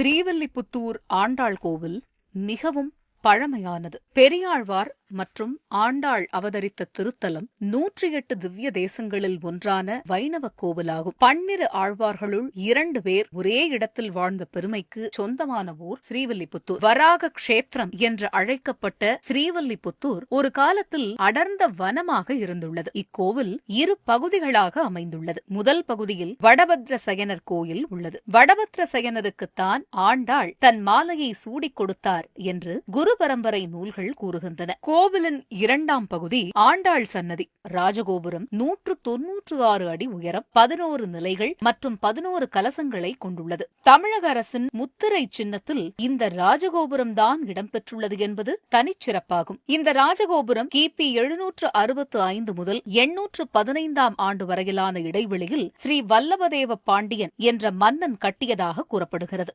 ஸ்ரீவில்லிபுத்தூர் ஆண்டாள் கோவில் மிகவும் பழமையானது. பெரியாழ்வார் மற்றும் ஆண்டாள் அவதரித்த திருத்தலம் நூற்றி எட்டு திவ்ய தேசங்களில் ஒன்றான வைணவ கோவிலாகும். பன்னிரு ஆழ்வார்களுள் இரண்டு பேர் ஒரே இடத்தில் வாழ்ந்த பெருமைக்கு சொந்தமான ஊர் ஸ்ரீவில்லிபுத்தூர். வராக கஷேத்திரம் என்று அழைக்கப்பட்ட ஸ்ரீவில்லிபுத்தூர் ஒரு காலத்தில் அடர்ந்த வனமாக இருந்துள்ளது. இக்கோவில் இரு பகுதிகளாக அமைந்துள்ளது. முதல் பகுதியில் வடபத்ர சயனர் கோயில் உள்ளது. வடபத்ர சயனருக்குத்தான் ஆண்டாள் தன் மாலையை சூடிக் கொடுத்தார் என்று குரு பரம்பரை நூல்கள் கூறுகின்றன. கோவிலின் இரண்டாம் பகுதி ஆண்டாள் சன்னதி. ராஜகோபுரம் நூற்று தொன்னூற்று ஆறு அடி உயரம் பதினோரு நிலைகள் மற்றும் பதினோரு கலசங்களை கொண்டுள்ளது. தமிழக அரசின் முத்திரை சின்னத்தில் இந்த ராஜகோபுரம் தான் இடம்பெற்றுள்ளது என்பது தனிச்சிறப்பாகும். இந்த ராஜகோபுரம் கிபி எழுநூற்று அறுபத்து ஐந்து முதல் எண்ணூற்று பதினைந்தாம் ஆண்டு வரையிலான இடைவெளியில் ஸ்ரீ வல்லபதேவ பாண்டியன் என்ற மன்னன் கட்டியதாக கூறப்படுகிறது.